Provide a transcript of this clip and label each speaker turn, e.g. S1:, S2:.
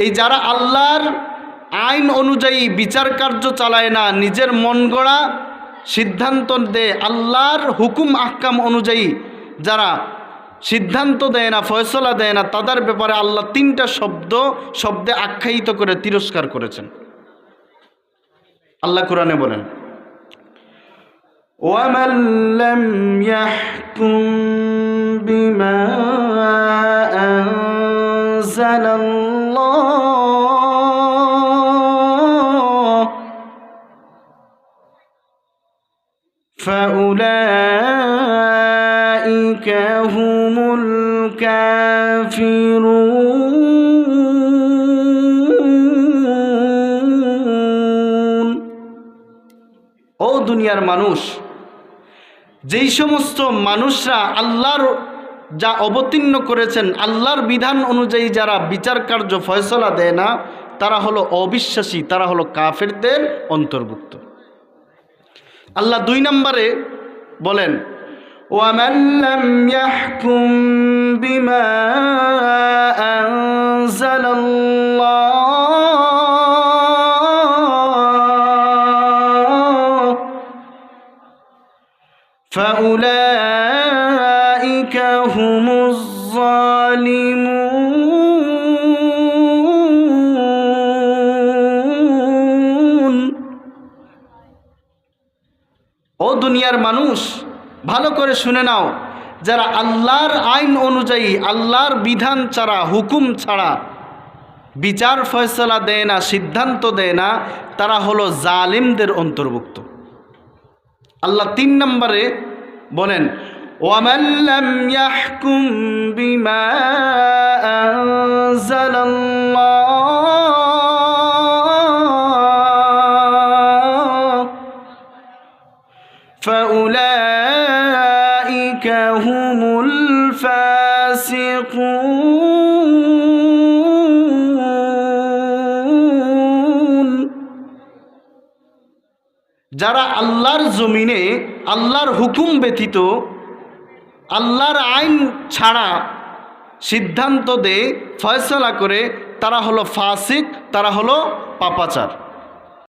S1: এই যারা আল্লাহর আইন অনুযায়ী বিচার কার্য চালায় না নিজের মন গড়া সিদ্ধান্ত দেয় আল্লাহর হুকুম আহকাম অনুযায়ী যারা সিদ্ধান্ত দেয় না ফয়সলা দেয় না তাদের ব্যাপারে আল্লাহ তিনটা শব্দ শব্দে আখ্যায়িত করে তিরস্কার করেছেন আল্লাহ কোরআনে বলেন
S2: ومن لم يحكم بما أنزل الله فأولئك هم الكافرون
S1: ও দুনিয়ার মানুষ যেই সমস্ত মানুষরা আল্লাহর যা অবতীর্ণ করেছেন আল্লাহর বিধান অনুযায়ী যারা বিচার কার্য ফয়সলা দেয় না তারা হলো অবিশ্বাসী তারা হলো কাফেরদের অন্তর্ভুক্ত আল্লাহ দুই নম্বরে বলেন
S2: ومن لم يحكم بما أنزل الله فأولئك هم الظالمون
S1: ও দুনিয়ার মানুষ ভালো করে শুনে নাও যারা আল্লাহর আইন অনুযায়ী আল্লাহর বিধান ছাড়া হুকুম ছাড়া বিচার ফয়সলা দেয় না সিদ্ধান্ত দেয় না তারা হলো জালিমদের অন্তর্ভুক্ত আল্লাহ তিন নম্বরে বলেন
S2: ومن لم يحكم بما أنزل الله فأولئك هم الفاسقون
S1: যারা আল্লাহর জমিনে আল্লাহর হুকুম ব্যতীত আল্লাহর আইন ছাড়া সিদ্ধান্ত দেয় ফয়সলা করে তারা হলো ফাসিক তারা হলো পাপাচার।